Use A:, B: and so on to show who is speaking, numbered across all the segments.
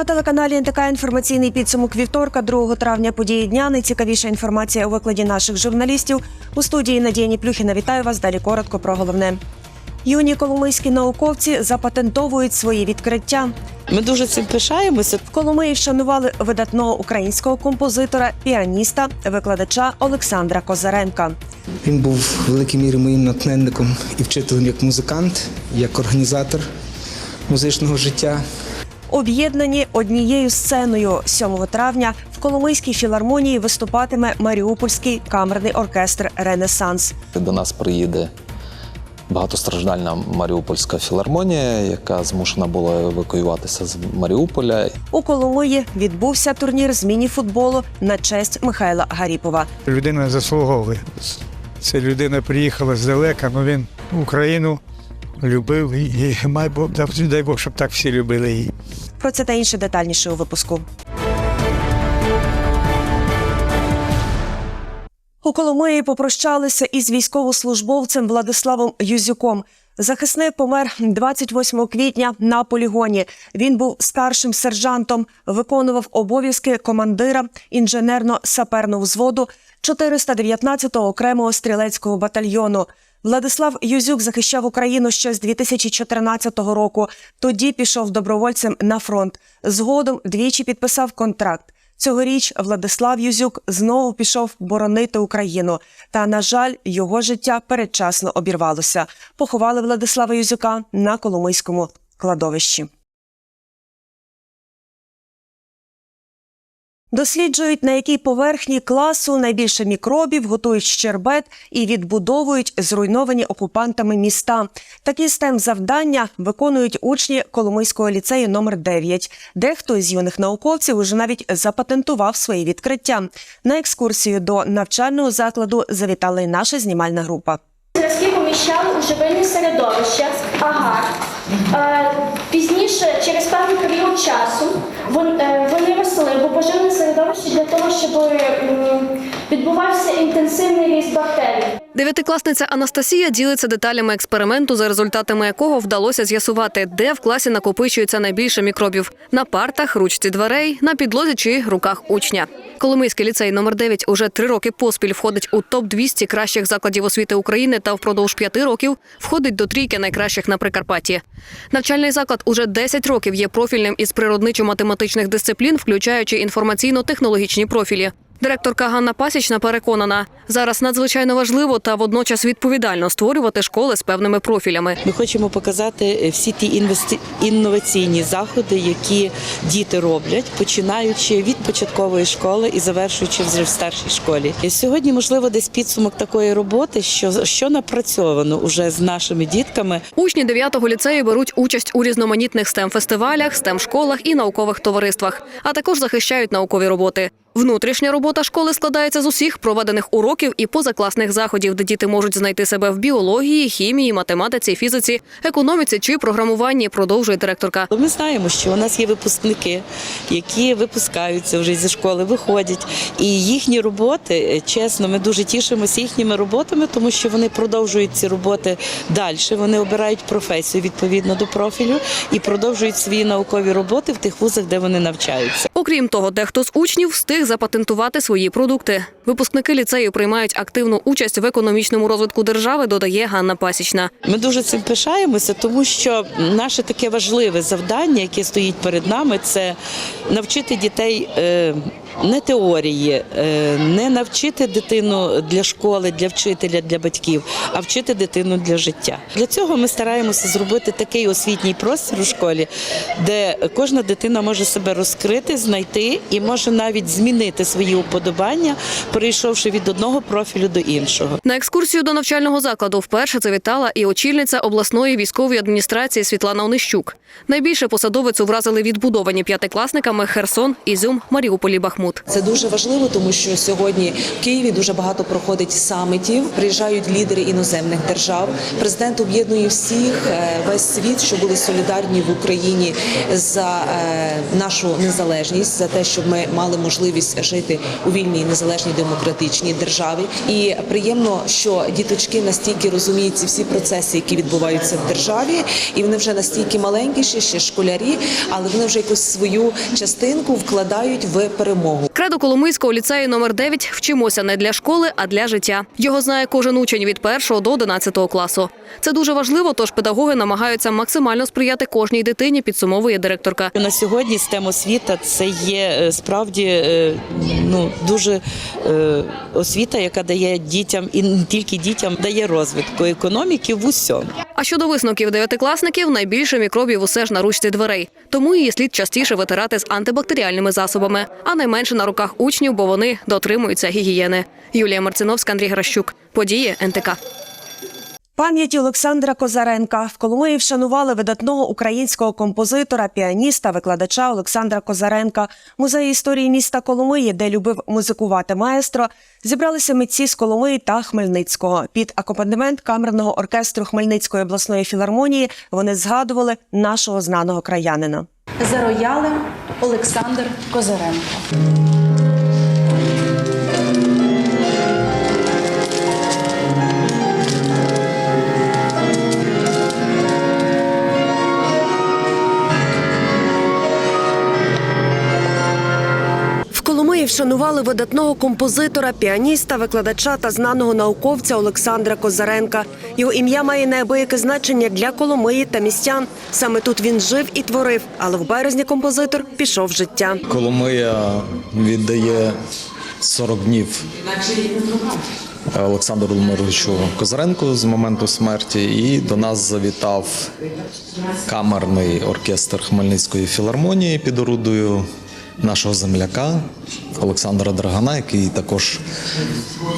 A: На телеканалі НТК інформаційний підсумок вівторка, 2 травня. Події дня. Найцікавіша інформація у викладі наших журналістів. У студії Надія Ніплюхіна вітаю вас. Далі коротко про головне. Юні коломийські науковці запатентовують свої відкриття.
B: Ми дуже цим пишаємося.
A: В Коломиї вшанували видатного українського композитора, піаніста, викладача Олександра Козаренка.
C: Він був в великій мірі моїм натхненником і вчителем як музикант, як організатор музичного життя.
A: Об'єднані однією сценою 7 травня в Коломийській філармонії виступатиме Маріупольський камерний оркестр Ренесанс.
D: До нас приїде багатостраждальна Маріупольська філармонія, яка змушена була евакуюватися з Маріуполя.
A: У Коломиї відбувся турнір з міні-футболу на честь Михайла Гаріпова.
E: Людина заслуговує. Це людина приїхала здалека, але він Україну любив і май Бог, дай Бог, щоб так всі любили її.
A: Про це та інше детальніше у випуску. У Коломиї попрощалися із військовослужбовцем Владиславом Юзюком. Захисник помер 28 квітня на полігоні. Він був старшим сержантом, виконував обов'язки командира інженерно-саперного взводу 419-го окремого стрілецького батальйону. Владислав Юзюк захищав Україну ще з 2014 року. Тоді пішов добровольцем на фронт. Згодом двічі підписав контракт. Цьогоріч Владислав Юзюк знову пішов боронити Україну. Та, на жаль, його життя передчасно обірвалося. Поховали Владислава Юзюка на Коломийському кладовищі. Досліджують, на якій поверхні класу найбільше мікробів, готують щербет і відбудовують зруйновані окупантами міста. Такі стем завдання виконують учні Коломийського ліцею номер 9 Дехто з юних науковців уже навіть запатентував свої відкриття. На екскурсію до навчального закладу завітала й наша знімальна група.
F: Зразки поміщали у живильне середовище, агар. Е, Пізніше, через певний період часу, е, вони поживне середовище для того, щоб відбувався інтенсивний ріст бактерій.
G: Дев'ятикласниця Анастасія ділиться деталями експерименту, за результатами якого вдалося з'ясувати, де в класі накопичується найбільше мікробів на партах, ручці дверей, на підлозі чи руках учня. Коломийський ліцей номер 9 уже три роки поспіль входить у топ 200 кращих закладів освіти України та впродовж п'яти років входить до трійки найкращих на Прикарпатті. Навчальний заклад уже 10 років є профільним із природничо-математичних дисциплін, включаючи інформаційно-технологічні профілі. Директорка Ганна Пасічна переконана, зараз надзвичайно важливо та водночас відповідально створювати школи з певними профілями.
B: Ми хочемо показати е, всі ті інвести... інноваційні заходи, які діти роблять, починаючи від початкової школи і завершуючи вже в старшій школі. І сьогодні, можливо, десь підсумок такої роботи, що, що напрацьовано уже з нашими дітками.
G: Учні 9-го ліцею беруть участь у різноманітних STEM-фестивалях, STEM-школах і наукових товариствах, а також захищають наукові роботи. Внутрішня робота школи складається з усіх проведених уроків і позакласних заходів, де діти можуть знайти себе в біології, хімії, математиці, фізиці, економіці чи програмуванні. Продовжує директорка.
B: Ми знаємо, що у нас є випускники, які випускаються вже зі школи, виходять. І їхні роботи, е, чесно, ми дуже тішимося їхніми роботами, тому що вони продовжують ці роботи далі. Вони обирають професію відповідно до профілю і продовжують свої наукові роботи в тих вузах, де вони навчаються.
G: Окрім того, дехто з учнів встиг запатентувати свої продукти. Випускники ліцею приймають активну участь в економічному розвитку держави, додає Ганна Пасічна.
B: Ми дуже цим пишаємося, тому що наше таке важливе завдання, яке стоїть перед нами, це навчити дітей е, не теорії, е, не навчити дитину для школи, для вчителя, для батьків, а вчити дитину для життя. Для цього ми стараємося зробити такий освітній простір у школі, де кожна дитина може себе розкрити, знайти і може навіть змінити свої уподобання, перейшовши від одного профілю до іншого.
G: На екскурсію до навчального закладу вперше завітала і очільниця обласної військової адміністрації Світлана Онищук. Найбільше посадовицю вразили відбудовані п'ятикласниками Херсон, Ізюм, Маріуполь і Бахмут.
H: Це дуже важливо, тому що сьогодні в Києві дуже багато проходить самітів. Приїжджають лідери іноземних держав. Президент об'єднує всіх е, весь світ, що були солідарні в Україні за е, нашу незалежність, за те, щоб ми мали можливість жити у вільній, незалежній демократичній державі. І приємно, що діточки настільки розуміють ці всі процеси, які відбуваються в державі, і вони вже настільки маленькі, ще школярі, але вони вже якусь свою частинку вкладають в перемогу.
G: Кредо Коломийського ліцею номер 9 вчимося не для школи, а для життя. Його знає кожен учень від 1 до 11 класу. Це дуже важливо, тож педагоги намагаються максимально сприяти кожній дитині, підсумовує директорка.
B: На сьогодні STEM освіта це є е, справді е, ну дуже е, освіта, яка дає дітям і не тільки дітям, дає розвитку економіки в усьому.
G: А щодо висновків дев'ятикласників, найбільше мікробів усе ж на ручці дверей. Тому її слід частіше витирати з антибактеріальними засобами, а найменше на руках учнів, бо вони дотримуються гігієни. Юлія Марциновська, Андрій Гращук. Події НТК.
A: Пам'яті Олександра Козаренка в Коломиї вшанували видатного українського композитора, піаніста, викладача Олександра Козаренка. Музей історії міста Коломиї, де любив музикувати маестро, зібралися митці з Коломиї та Хмельницького. Під акомпанемент камерного оркестру Хмельницької обласної філармонії вони згадували нашого знаного краянина.
I: За роялем Олександр Козаренко.
A: Вшанували видатного композитора, піаніста, викладача та знаного науковця Олександра Козаренка. Його ім'я має неабияке значення для Коломиї та містян. Саме тут він жив і творив, але в березні композитор пішов життя.
D: Коломия віддає 40 днів Олександру Володимировичу Козаренку з моменту смерті, і до нас завітав камерний оркестр Хмельницької філармонії під орудою нашого земляка Олександра Драгана, який також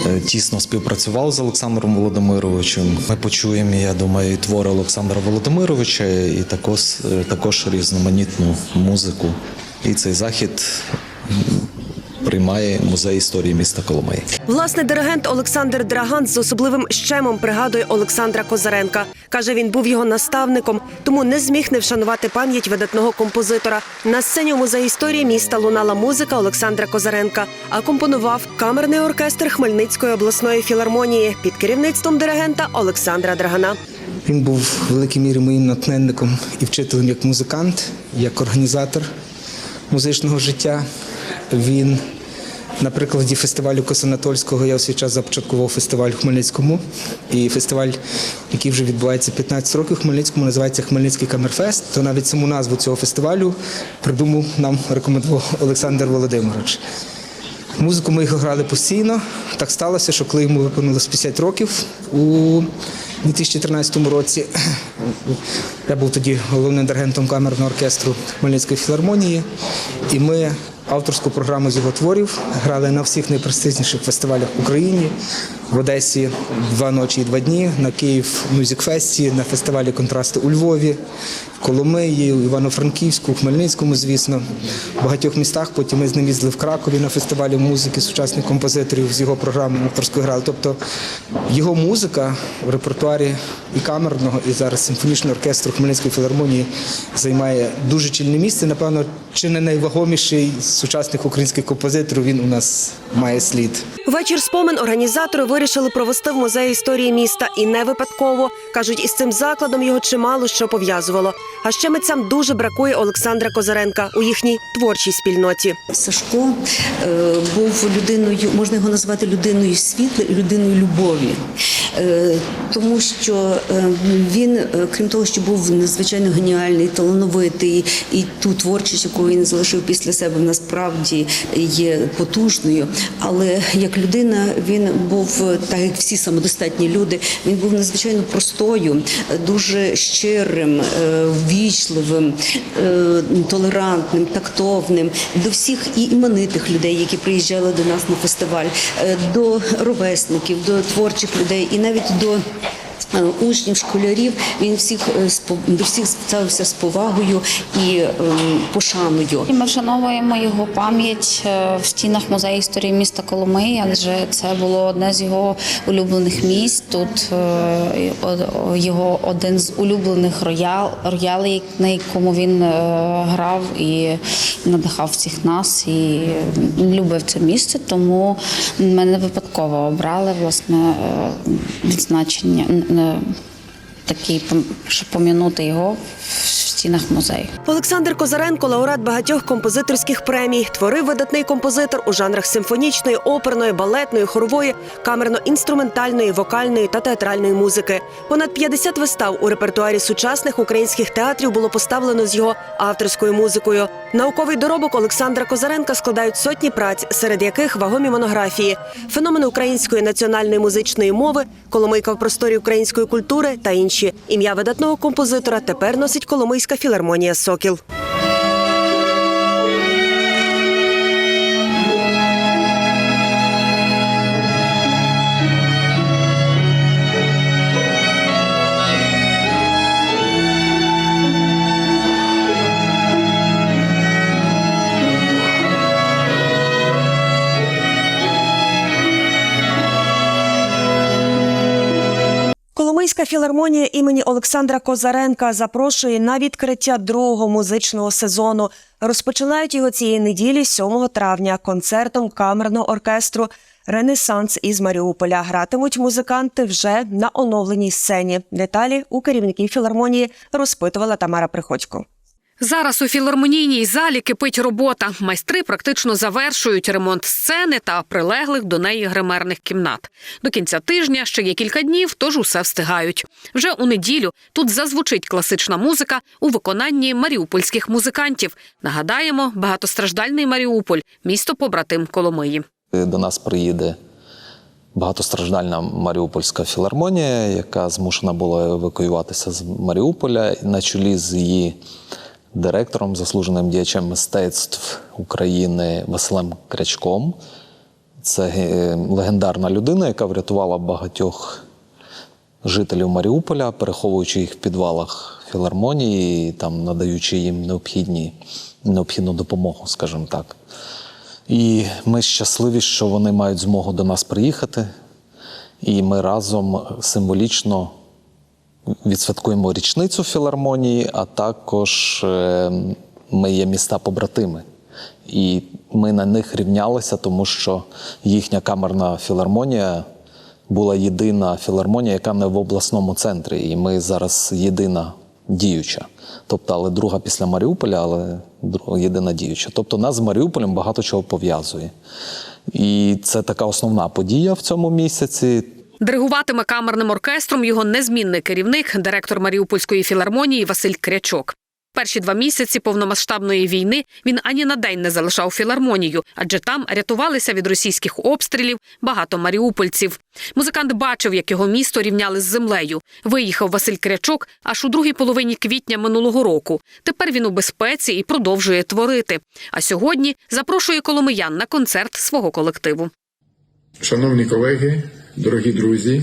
D: е, тісно співпрацював з Олександром Володимировичем. Ми почуємо, я думаю, і твори Олександра Володимировича, і також, е, також різноманітну музику. І цей захід приймає музей історії міста Коломиї.
A: Власне, диригент Олександр Драган з особливим щемом пригадує Олександра Козаренка. Каже, він був його наставником, тому не зміг не вшанувати пам'ять видатного композитора. На сцені у музеї історії міста лунала музика Олександра Козаренка, а компонував камерний оркестр Хмельницької обласної філармонії під керівництвом диригента Олександра Драгана.
C: Він був в великій мірі моїм натхненником і вчителем як музикант, як організатор музичного життя. Він на прикладі фестивалю Косанатольського я у свій час започаткував фестиваль в Хмельницькому. І фестиваль, який вже відбувається 15 років в Хмельницькому, називається Хмельницький Камерфест. То навіть саму назву цього фестивалю придумав нам рекомендував Олександр Володимирович. Музику ми його грали постійно. Так сталося, що коли йому виповнилось 50 років у 2013 році, я був тоді головним диригентом камерного оркестру Хмельницької філармонії, і ми авторську програму з його творів грали на всіх найпрестижніших фестивалях в Україні. В Одесі два ночі і два дні, на Київ Мюзикфесті, на фестивалі Контрасти у Львові, в Коломиї, в Івано-Франківську, в Хмельницькому, звісно, в багатьох містах. Потім ми з ним їздили в Кракові на фестивалі музики сучасних композиторів з його програми авторської грали. Тобто його музика в репертуарі і камерного, і зараз симфонічного оркестру Хмельницької філармонії займає дуже чільне місце. Напевно, чи не найвагоміший з сучасних українських композиторів він у нас має слід.
A: Вечір спомин організатори вирішили провести в музеї історії міста і не випадково кажуть, із цим закладом його чимало що пов'язувало. А ще митцям дуже бракує Олександра Козаренка у їхній творчій спільноті.
J: Сашко е, був людиною, можна його назвати людиною світла людиною любові, Е, тому що е, він, крім того, що був надзвичайно геніальний, талановитий, і ту творчість, яку він залишив після себе, насправді є потужною. Але як людина він був так, як всі самодостатні люди, він був надзвичайно простою, дуже щирим, е, ввічливим, е, толерантним, тактовним. До всіх і іменитих людей, які приїжджали до нас на фестиваль, е, до ровесників, до творчих людей і навіть до учнів, школярів. Він всіх е, до всіх ставився з повагою і е, пошаною.
K: Ми вшановуємо його пам'ять е, в стінах музею історії міста Коломиї, адже це було одне з його улюблених місць. Тут е, його один з улюблених роял, роялей, на якому він е, грав і надихав всіх нас і любив це місце. Тому ми не випадково обрали власне е, відзначення е, такий, пом- щоб помінути його стінах музею.
A: Олександр Козаренко лауреат багатьох композиторських премій. Творив видатний композитор у жанрах симфонічної, оперної, балетної, хорової, камерно-інструментальної, вокальної та театральної музики. Понад 50 вистав у репертуарі сучасних українських театрів було поставлено з його авторською музикою. Науковий доробок Олександра Козаренка складають сотні праць, серед яких вагомі монографії, феномени української національної музичної мови, Коломийка в просторі української культури та інші. Ім'я видатного композитора тепер носить Коломийська філармонія Сокіл. Коломийська філармонія імені Олександра Козаренка запрошує на відкриття другого музичного сезону. Розпочинають його цієї неділі, 7 травня, концертом камерного оркестру Ренесанс із Маріуполя. Гратимуть музиканти вже на оновленій сцені. Деталі у керівників філармонії розпитувала Тамара Приходько.
L: Зараз у філармонійній залі кипить робота. Майстри практично завершують ремонт сцени та прилеглих до неї гримерних кімнат. До кінця тижня ще є кілька днів, тож усе встигають. Вже у неділю тут зазвучить класична музика у виконанні маріупольських музикантів. Нагадаємо, багатостраждальний Маріуполь місто побратим Коломиї.
D: До нас приїде багатостраждальна Маріупольська філармонія, яка змушена була евакуюватися з Маріуполя на чолі з її директором, заслуженим діячем мистецтв України Василем Крячком. Це е, легендарна людина, яка врятувала багатьох жителів Маріуполя, переховуючи їх в підвалах філармонії, там надаючи їм необхідні, необхідну допомогу, скажімо так. І ми щасливі, що вони мають змогу до нас приїхати, і ми разом символічно відсвяткуємо річницю філармонії, а також е, ми є міста-побратими. І ми на них рівнялися, тому що їхня камерна філармонія була єдина філармонія, яка не в обласному центрі. І ми зараз єдина діюча. Тобто, але друга після Маріуполя, але єдина діюча. Тобто нас з Маріуполем багато чого пов'язує. І це така основна подія в цьому місяці.
L: Диригуватиме камерним оркестром його незмінний керівник, директор Маріупольської філармонії Василь Крячок. Перші два місяці повномасштабної війни він ані на день не залишав філармонію, адже там рятувалися від російських обстрілів багато маріупольців. Музикант бачив, як його місто рівняли з землею. Виїхав Василь Крячок аж у другій половині квітня минулого року. Тепер він у безпеці і продовжує творити. А сьогодні запрошує коломиян на концерт свого колективу.
M: Шановні колеги, дорогі друзі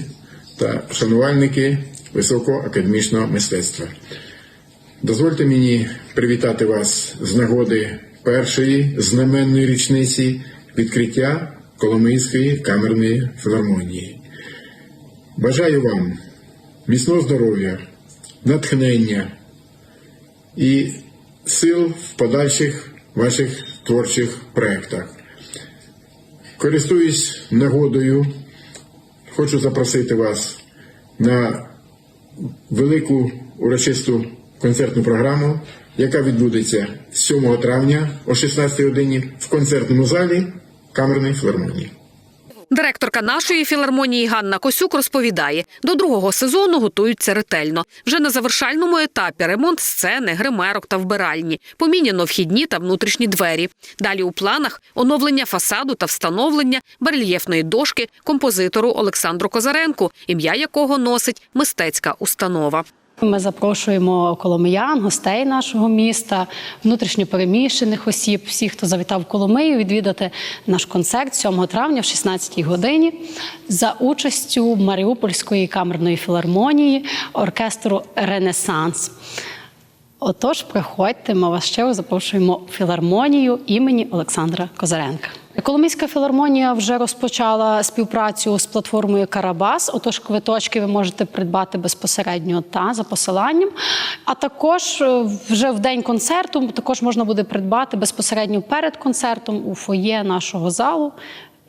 M: та шанувальники високого академічного мистецтва. Дозвольте мені привітати вас з нагоди першої знаменної річниці відкриття Коломийської камерної філармонії. Бажаю вам міцного здоров'я, натхнення і сил в подальших ваших творчих проєктах. Користуюсь нагодою, хочу запросити вас на велику урочисту концертну програму, яка відбудеться 7 травня о 16 годині в концертному залі Камерної філармонії.
L: Директорка нашої філармонії Ганна Косюк розповідає, до другого сезону готуються ретельно. Вже на завершальному етапі ремонт сцени, гримерок та вбиральні, поміняно вхідні та внутрішні двері. Далі у планах оновлення фасаду та встановлення барельєфної дошки композитору Олександру Козаренку, ім'я якого носить мистецька установа.
N: Ми запрошуємо коломиян, гостей нашого міста, внутрішньопереміщених осіб, всіх, хто завітав в Коломию, відвідати наш концерт 7 травня в 16 годині за участю Маріупольської камерної філармонії оркестру Ренесанс. Отож, приходьте, ми вас ще запрошуємо в філармонію імені Олександра Козаренка. Коломийська філармонія вже розпочала співпрацю з платформою Карабас. Отож, квиточки ви можете придбати безпосередньо та за посиланням. А також е, вже в день концерту також можна буде придбати безпосередньо перед концертом у фоє нашого залу.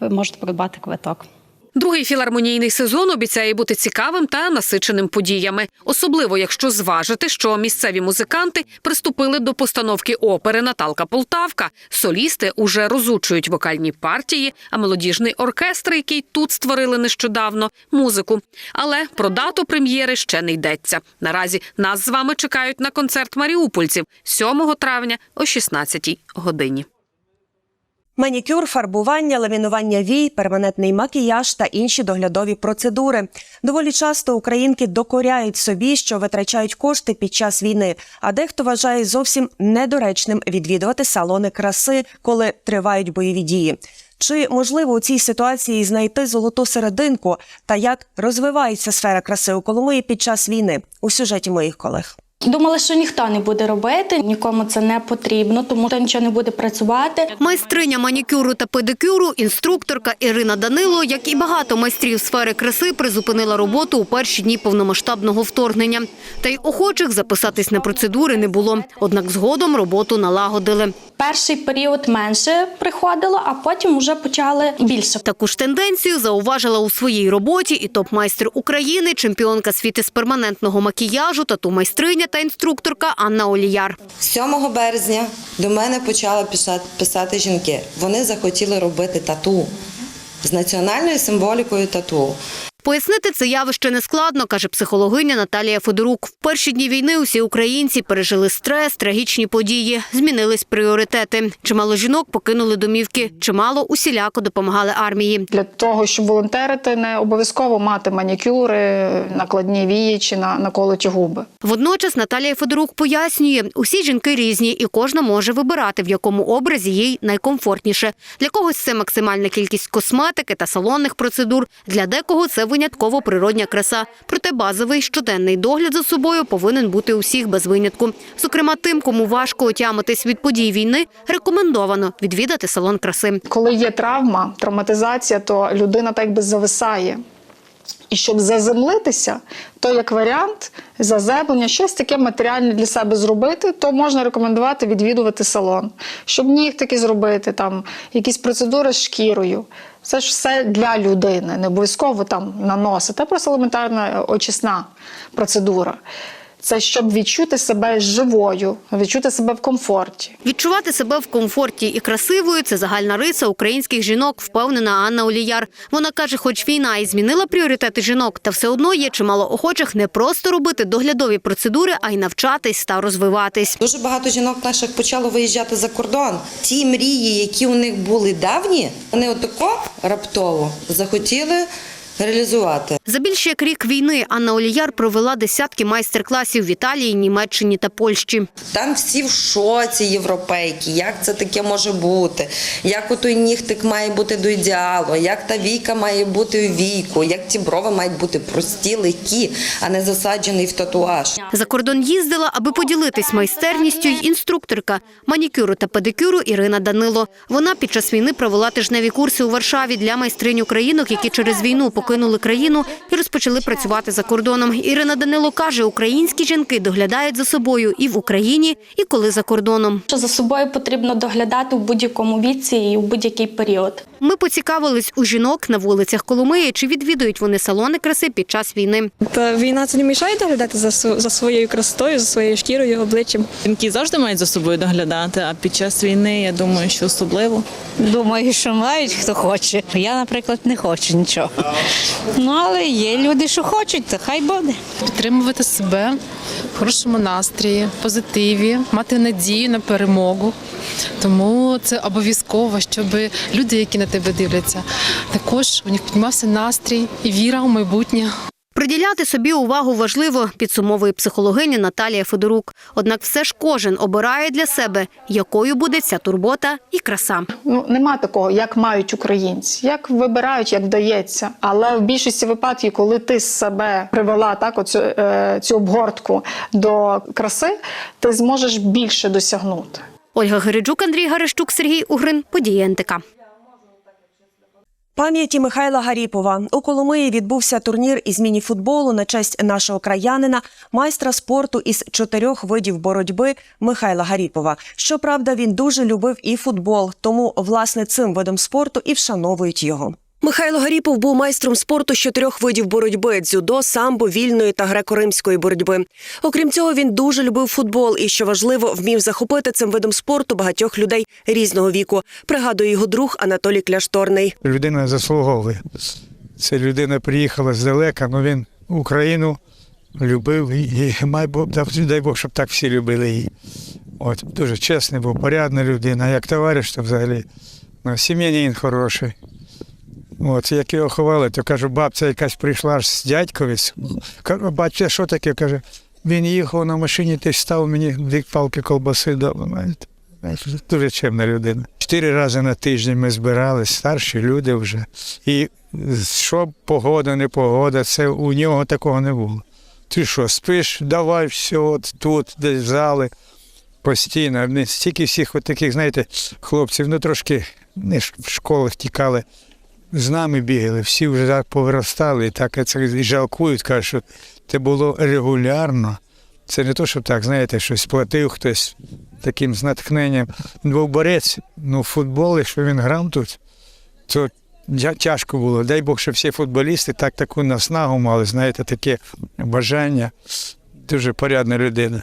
N: Ви можете придбати квиток.
O: Другий філармонійний сезон обіцяє бути цікавим та насиченим подіями, особливо якщо зважити, що місцеві музиканти приступили до постановки опери Наталка Полтавка. Солісти уже розучують вокальні партії, а мелодіжний оркестр, який тут створили нещодавно, музику. Але про дату прем'єри ще не йдеться. Наразі нас з вами чекають на концерт маріупольців 7 травня о 16 годині.
A: Манікюр, фарбування, ламінування вій, перманентний макіяж та інші доглядові процедури. Доволі часто українки докоряють собі, що витрачають кошти під час війни, а дехто вважає зовсім недоречним відвідувати салони краси, коли тривають бойові дії. Чи можливо у цій ситуації знайти золоту серединку та як розвивається сфера краси у Коломиї під час війни у сюжеті моїх колег?
F: Думали, що ніхто не буде робити, нікому це не потрібно, тому що нічого не буде працювати.
O: Майстриня манікюру та педикюру, інструкторка Ірина Данило, як і багато майстрів сфери краси, призупинила роботу у перші дні повномасштабного вторгнення. Та й охочих записатись на процедури не було. Однак згодом роботу налагодили.
F: Перший період менше приходило, а потім вже почали більше.
O: Таку ж тенденцію зауважила у своїй роботі і топ-майстер України, чемпіонка світу з перманентного макіяжу, тату-майстриня та інструкторка Анна Оліяр.
P: 7 березня до мене почали писати, жінки. Вони захотіли робити тату з національною символікою тату.
O: Пояснити це явище нескладно, каже психологиня Наталія Федорук. В перші дні війни усі українці пережили стрес, трагічні події, змінились пріоритети. Чимало жінок покинули домівки, чимало усіляко допомагали армії.
Q: Для того, щоб волонтерити, не обов'язково мати манікюри, накладні вії чи на наколоті губи.
O: Водночас Наталія Федорук пояснює, усі жінки різні, і кожна може вибирати, в якому образі їй найкомфортніше. Для когось це максимальна кількість косметики та салонних процедур. Для декого це винятково природня краса. Проте базовий щоденний догляд за собою повинен бути усіх без винятку. Зокрема, тим, кому важко отямитись від подій війни, рекомендовано відвідати салон краси.
Q: Коли є травма, травматизація, то людина так би зависає. І щоб заземлитися, то як варіант заземлення, щось таке матеріальне для себе зробити, то можна рекомендувати відвідувати салон. Щоб нігтики зробити, там якісь процедури з шкірою. Це ж все для людини, не обов'язково там наносити, а просто елементарна очисна процедура. Це щоб відчути себе живою, відчути себе в комфорті.
O: Відчувати себе в комфорті і красивою це загальна риса українських жінок, впевнена Анна Оліяр. Вона каже, хоч війна і змінила пріоритети жінок, та все одно є чимало охочих не просто робити доглядові процедури, а й навчатись та розвиватись.
P: Дуже багато жінок наших почало виїжджати за кордон. Ті мрії, які у них були давні, вони отако раптово захотіли реалізувати.
O: За більше як рік війни Анна Оліяр провела десятки майстер-класів в Італії, Німеччині та Польщі.
P: Там всі в шоці європейки, як це таке може бути, як отой нігтик має бути до ідеалу, як та війка має бути у віку, як ті брови мають бути прості, легкі, а не засаджений в татуаж.
O: За кордон їздила, аби поділитись майстерністю й інструкторка манікюру та педикюру Ірина Данило. Вона під час війни провела тижневі курси у Варшаві для майстринь українок, які через війну покинули країну і розпочали працювати за кордоном. Ірина Данило каже, українські жінки доглядають за собою і в Україні, і коли за кордоном.
F: Що за собою потрібно доглядати в будь-якому віці і в будь-який період.
O: Ми поцікавились у жінок на вулицях Коломиї, чи відвідують вони салони краси під час війни.
R: Та війна це не мішає доглядати за, за своєю красотою, за своєю шкірою, обличчям.
S: Жінки завжди мають за собою доглядати, а під час війни я думаю, що особливо.
T: Думаю, що мають хто хоче. Я, наприклад, не хочу нічого. Ну але є люди, що хочуть, то хай буде.
U: Підтримувати себе в хорошому настрої, позитиві, мати надію на перемогу. Тому це обов'язково, щоб люди, які на тебе дивляться, також у них піднімався настрій і віра у майбутнє.
O: Приділяти собі увагу важливо, підсумовує психологиня Наталія Федорук. Однак все ж кожен обирає для себе, якою буде ця турбота і краса.
Q: Ну нема такого, як мають українці, як вибирають, як вдається. Але в більшості випадків, коли ти з себе привела так, оцю е, цю обгортку до краси, ти зможеш більше досягнути.
O: Ольга Гериджук, Андрій Гарищук, Сергій Угрин. Події НТК.
A: Пам'яті Михайла Гаріпова у Коломиї відбувся турнір із мініфутболу на честь нашого краянина, майстра спорту із чотирьох видів боротьби Михайла Гаріпова. Щоправда, він дуже любив і футбол, тому власне цим видом спорту і вшановують його. Михайло Гаріпов був майстром спорту чотирьох видів боротьби: дзюдо, самбо, вільної та греко-римської боротьби. Окрім цього, він дуже любив футбол і, що важливо, вмів захопити цим видом спорту багатьох людей різного віку. Пригадує його друг Анатолій Кляшторний.
E: Людина заслуговує. Це людина приїхала здалека, але він Україну любив і, май Бог, дай Бог, щоб так всі любили її. От, дуже чесний був, порядна людина, як товариш, то взагалі ну, сім'янин хороший. От, як його ховали, то кажу, бабця якась прийшла аж з дядьковець. Кажу, бачите, що таке? Каже, він їхав на машині, ти став мені дві палки колбаси дав. Дуже чемна людина. Чотири рази на тиждень ми збирались, старші люди вже. І що погода, не погода, це у нього такого не було. Ти що, спиш, давай все, от тут, десь зали, постійно. Стільки всіх от таких, знаєте, хлопців, ну трошки не в школах тікали з нами бігали, всі вже так повиростали, і так це жалкують, кажуть, що це було регулярно. Це не то, що так, знаєте, щось платив хтось таким з натхненням. Він борець, ну футбол, якщо він грав тут, то тяжко було. Дай Бог, що всі футболісти так таку наснагу мали, знаєте, таке бажання. Дуже порядна людина.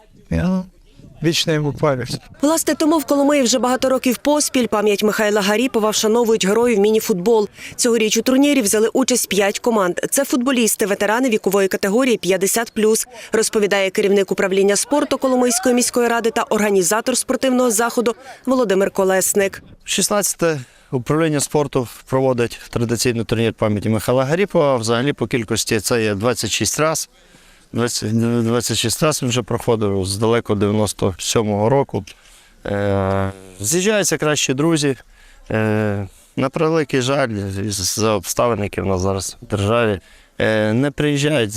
E: Я вічно йому пам'ять.
A: Власне, тому в Коломиї вже багато років поспіль пам'ять Михайла Гаріпова вшановують героїв міні-футбол. Цьогоріч у турнірі взяли участь п'ять команд. Це футболісти, ветерани вікової категорії 50+, розповідає керівник управління спорту Коломийської міської ради та організатор спортивного заходу Володимир Колесник.
V: 16 управління спорту проводить традиційний турнір пам'яті Михайла Гаріпова. Взагалі по кількості це є 26 разів. 20 26 разів він вже проходив з далеко 97-го року. Е, З'їжджаються кращі друзі. Е, На превеликий жаль, за обставин, які в нас зараз в державі, е, не приїжджають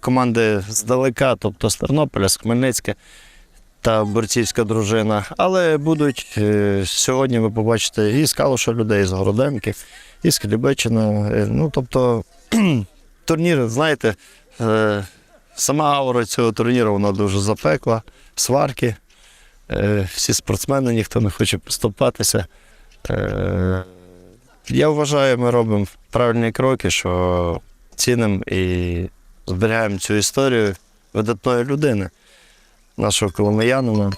V: команди здалека, тобто з Тернополя, з Хмельницька та борцівська дружина. Але будуть е, сьогодні ви побачите і з Калуша людей, з Городенки, і з Хлібеччина. Е, Ну, тобто турнір, знаєте, е, сама аура цього турніру вона дуже запекла, сварки. Е, Всі спортсмени, ніхто не хоче поступатися. Е, Я вважаю, ми робимо правильні кроки, що цінимо і зберігаємо цю історію видатної людини, нашого коломиянина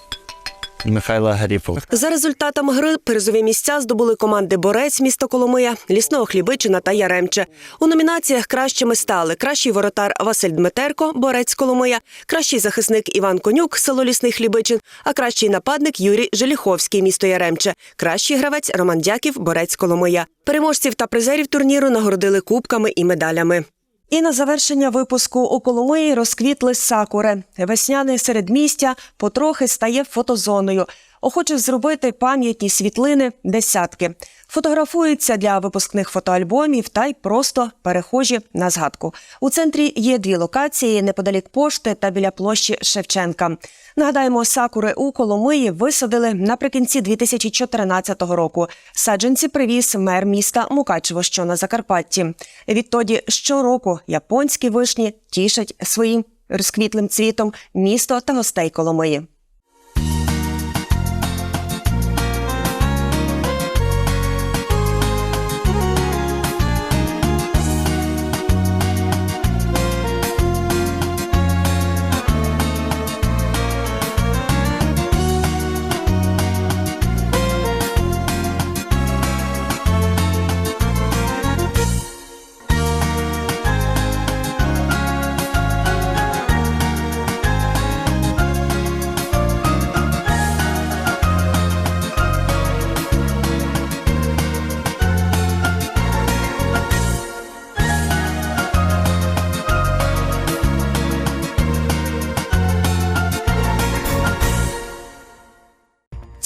V: Михайла Гаріпова.
A: За результатами гри призові місця здобули команди Борець місто Коломия, Лісного Хлібичина та Яремче. У номінаціях кращими стали кращий воротар Василь Дмитерко, Борець Коломия, кращий захисник Іван Конюк, село Лісний Хлібичин, а кращий нападник Юрій Желіховський, місто Яремче, кращий гравець Роман Дяків, Борець Коломия. Переможців та призерів турніру нагородили кубками і медалями. І на завершення випуску у Коломиї розквітли сакури. Весняне середмістя потрохи стає фотозоною. Охочих зробити пам'ятні світлини десятки. Фотографуються для випускних фотоальбомів та й просто перехожі на згадку. У центрі є дві локації неподалік пошти та біля площі Шевченка. Нагадаємо, сакури у Коломиї висадили наприкінці 2014 року. Саджанці привіз мер міста Мукачево, що на Закарпатті. Відтоді щороку японські вишні тішать своїм розквітлим цвітом місто та гостей Коломиї.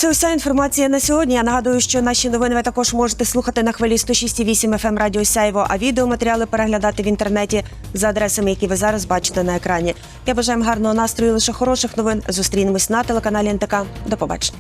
A: Це уся інформація на сьогодні. Я нагадую, що наші новини ви також можете слухати на хвилі 106,8 FM Радіо Сяйво, а відеоматеріали переглядати в інтернеті за адресами, які ви зараз бачите на екрані. Я бажаю вам гарного настрою, лише хороших новин. Зустрінемось на телеканалі НТК. До побачення.